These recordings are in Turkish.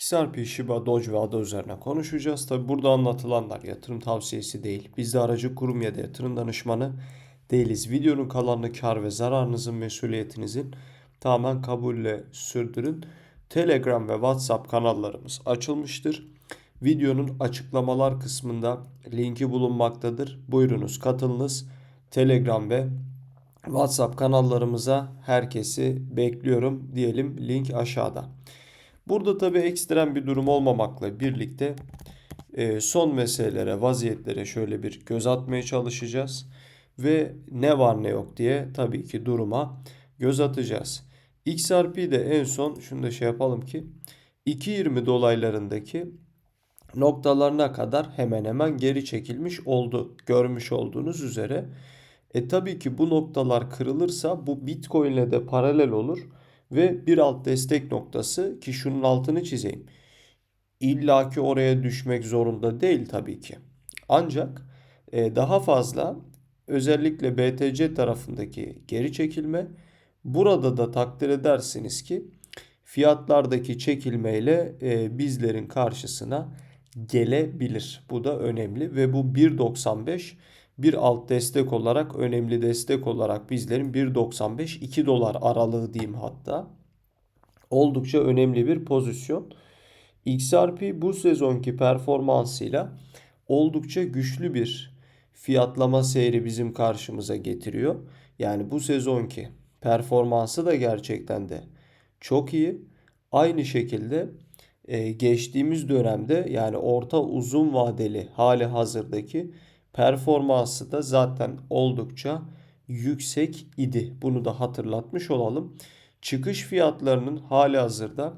XRP, Shiba, Doge ve ADA üzerine konuşacağız. Tabi burada anlatılanlar yatırım tavsiyesi değil. Biz de aracı kurum ya da yatırım danışmanı değiliz. Videonun kalanını kar ve zararınızın mesuliyetinizin tamamen kabulle sürdürün. Telegram ve WhatsApp kanallarımız açılmıştır. Videonun açıklamalar kısmında linki bulunmaktadır. Buyurunuz katılınız. Telegram ve WhatsApp kanallarımıza herkesi bekliyorum diyelim. Link aşağıda. Burada tabii ekstrem bir durum olmamakla birlikte e, son meselelere, vaziyetlere şöyle bir göz atmaya çalışacağız. Ve ne var ne yok diye tabii ki duruma göz atacağız. XRP'de en son şunu da şey yapalım ki 2.20 dolaylarındaki noktalarına kadar hemen hemen geri çekilmiş oldu. Görmüş olduğunuz üzere. E tabii ki bu noktalar kırılırsa bu Bitcoin ile de paralel olur ve bir alt destek noktası ki şunun altını çizeyim. İlla ki oraya düşmek zorunda değil tabii ki. Ancak e, daha fazla özellikle BTC tarafındaki geri çekilme burada da takdir edersiniz ki fiyatlardaki çekilmeyle e, bizlerin karşısına gelebilir. Bu da önemli ve bu 1.95 bir alt destek olarak önemli destek olarak bizlerin 1.95 2 dolar aralığı diyeyim hatta. Oldukça önemli bir pozisyon. XRP bu sezonki performansıyla oldukça güçlü bir fiyatlama seyri bizim karşımıza getiriyor. Yani bu sezonki performansı da gerçekten de çok iyi. Aynı şekilde e, geçtiğimiz dönemde yani orta uzun vadeli hali hazırdaki performansı da zaten oldukça yüksek idi. Bunu da hatırlatmış olalım. Çıkış fiyatlarının hali hazırda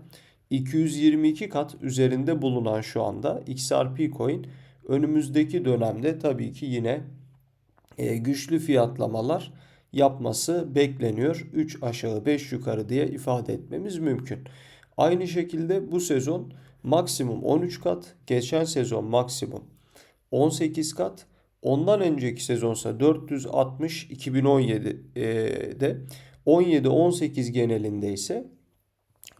222 kat üzerinde bulunan şu anda XRP coin önümüzdeki dönemde tabii ki yine e, güçlü fiyatlamalar yapması bekleniyor. 3 aşağı 5 yukarı diye ifade etmemiz mümkün. Aynı şekilde bu sezon maksimum 13 kat, geçen sezon maksimum 18 kat, ondan önceki sezonsa 460 2017'de 17-18 genelinde ise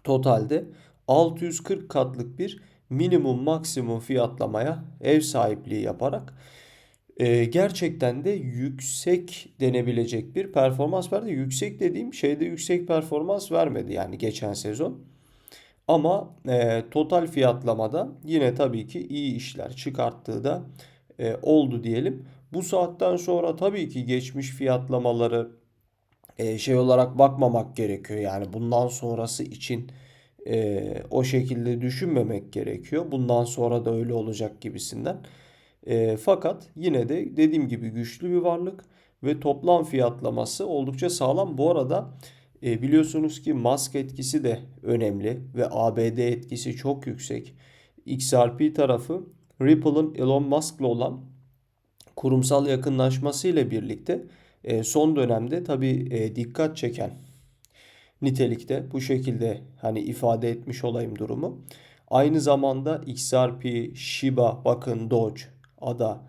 totalde 640 katlık bir minimum maksimum fiyatlamaya ev sahipliği yaparak e, gerçekten de yüksek denebilecek bir performans verdi. Yüksek dediğim şeyde yüksek performans vermedi yani geçen sezon. Ama e, total fiyatlamada yine tabii ki iyi işler çıkarttığı da e, oldu diyelim. Bu saatten sonra tabii ki geçmiş fiyatlamaları e, şey olarak bakmamak gerekiyor. Yani bundan sonrası için e, o şekilde düşünmemek gerekiyor. Bundan sonra da öyle olacak gibisinden. E, fakat yine de dediğim gibi güçlü bir varlık ve toplam fiyatlaması oldukça sağlam. Bu arada e, biliyorsunuz ki Musk etkisi de önemli ve ABD etkisi çok yüksek. XRP tarafı Ripple'ın Elon Musk'la olan kurumsal yakınlaşması ile birlikte e, son dönemde tabii e, dikkat çeken nitelikte bu şekilde hani ifade etmiş olayım durumu. Aynı zamanda XRP, Shiba, bakın Doge, ADA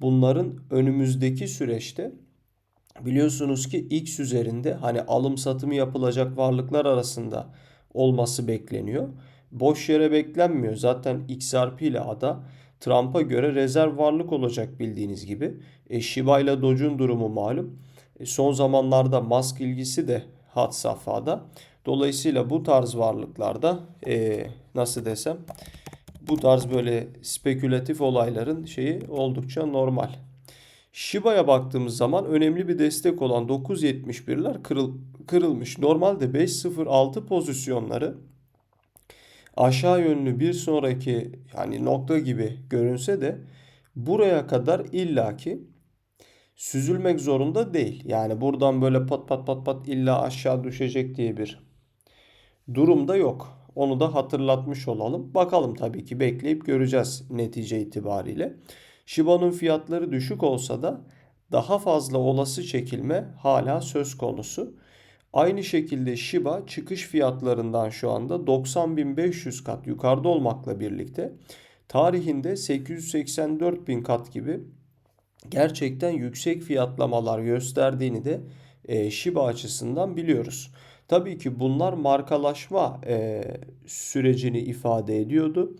bunların önümüzdeki süreçte biliyorsunuz ki X üzerinde hani alım satımı yapılacak varlıklar arasında olması bekleniyor. Boş yere beklenmiyor. Zaten XRP ile ADA Trump'a göre rezerv varlık olacak bildiğiniz gibi. E, Shiba ile Doge'un durumu malum. E, son zamanlarda Musk ilgisi de hat safhada. Dolayısıyla bu tarz varlıklarda e, nasıl desem bu tarz böyle spekülatif olayların şeyi oldukça normal. Shiba'ya baktığımız zaman önemli bir destek olan 9.71'ler kırıl, kırılmış. Normalde 5.06 pozisyonları aşağı yönlü bir sonraki yani nokta gibi görünse de buraya kadar illaki süzülmek zorunda değil. Yani buradan böyle pat pat pat pat illa aşağı düşecek diye bir durumda yok. Onu da hatırlatmış olalım. Bakalım tabii ki bekleyip göreceğiz netice itibariyle. Shiba'nın fiyatları düşük olsa da daha fazla olası çekilme hala söz konusu. Aynı şekilde Shiba çıkış fiyatlarından şu anda 90.500 kat yukarıda olmakla birlikte tarihinde 884.000 kat gibi gerçekten yüksek fiyatlamalar gösterdiğini de e, Shiba açısından biliyoruz. Tabii ki bunlar markalaşma e, sürecini ifade ediyordu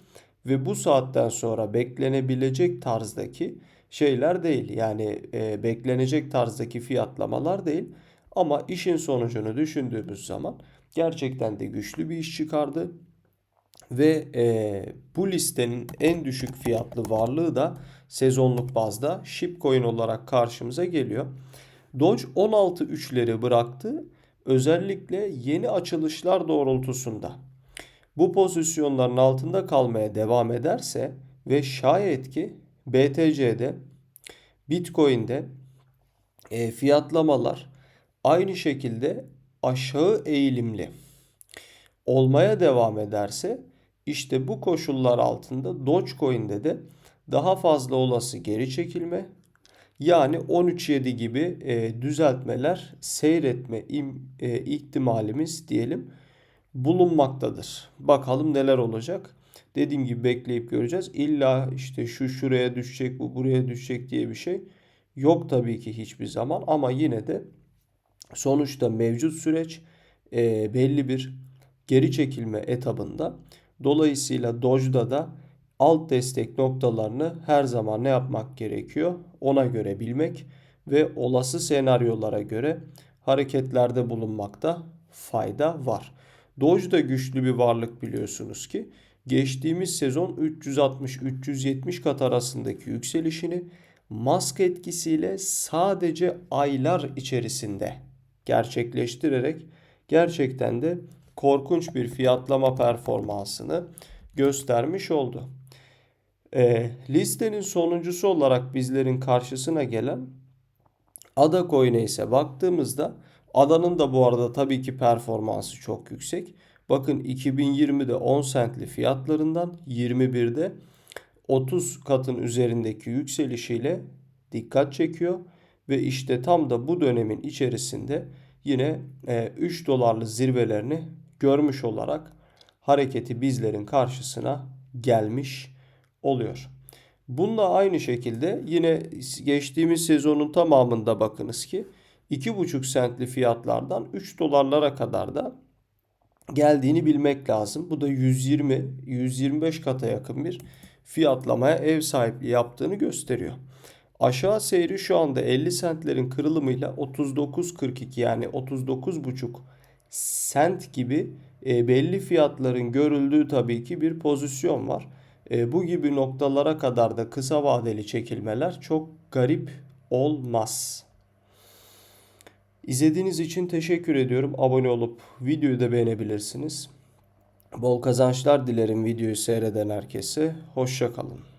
ve bu saatten sonra beklenebilecek tarzdaki şeyler değil. Yani e, beklenecek tarzdaki fiyatlamalar değil. Ama işin sonucunu düşündüğümüz zaman gerçekten de güçlü bir iş çıkardı. Ve e, bu listenin en düşük fiyatlı varlığı da sezonluk bazda Shipcoin olarak karşımıza geliyor. Doge 16.3'leri bıraktı. Özellikle yeni açılışlar doğrultusunda. Bu pozisyonların altında kalmaya devam ederse ve şayet ki BTC'de, Bitcoin'de e, fiyatlamalar aynı şekilde aşağı eğilimli olmaya devam ederse işte bu koşullar altında Dogecoin'de de daha fazla olası geri çekilme yani 13.7 gibi e, düzeltmeler seyretme im, e, ihtimalimiz diyelim bulunmaktadır. Bakalım neler olacak. Dediğim gibi bekleyip göreceğiz. İlla işte şu şuraya düşecek, bu buraya düşecek diye bir şey yok tabii ki hiçbir zaman ama yine de sonuçta mevcut süreç e, belli bir geri çekilme etabında. Dolayısıyla Doge'da da alt destek noktalarını her zaman ne yapmak gerekiyor? Ona göre bilmek ve olası senaryolara göre hareketlerde bulunmakta fayda var. Doge da güçlü bir varlık biliyorsunuz ki geçtiğimiz sezon 360-370 kat arasındaki yükselişini mask etkisiyle sadece aylar içerisinde gerçekleştirerek gerçekten de korkunç bir fiyatlama performansını göstermiş oldu. E, listenin sonuncusu olarak bizlerin karşısına gelen Ada Coin'e ise baktığımızda Ada'nın da bu arada tabii ki performansı çok yüksek. Bakın 2020'de 10 centli fiyatlarından 21'de 30 katın üzerindeki yükselişiyle dikkat çekiyor. Ve işte tam da bu dönemin içerisinde yine 3 dolarlı zirvelerini görmüş olarak hareketi bizlerin karşısına gelmiş oluyor. Bununla aynı şekilde yine geçtiğimiz sezonun tamamında bakınız ki 2,5 centli fiyatlardan 3 dolarlara kadar da geldiğini bilmek lazım. Bu da 120-125 kata yakın bir fiyatlamaya ev sahipliği yaptığını gösteriyor. Aşağı seyri şu anda 50 centlerin kırılımıyla 39.42 yani 39,5 sent gibi e, belli fiyatların görüldüğü tabii ki bir pozisyon var. E, bu gibi noktalara kadar da kısa vadeli çekilmeler çok garip olmaz. İzlediğiniz için teşekkür ediyorum. Abone olup videoyu da beğenebilirsiniz. Bol kazançlar dilerim videoyu seyreden herkese. Hoşçakalın.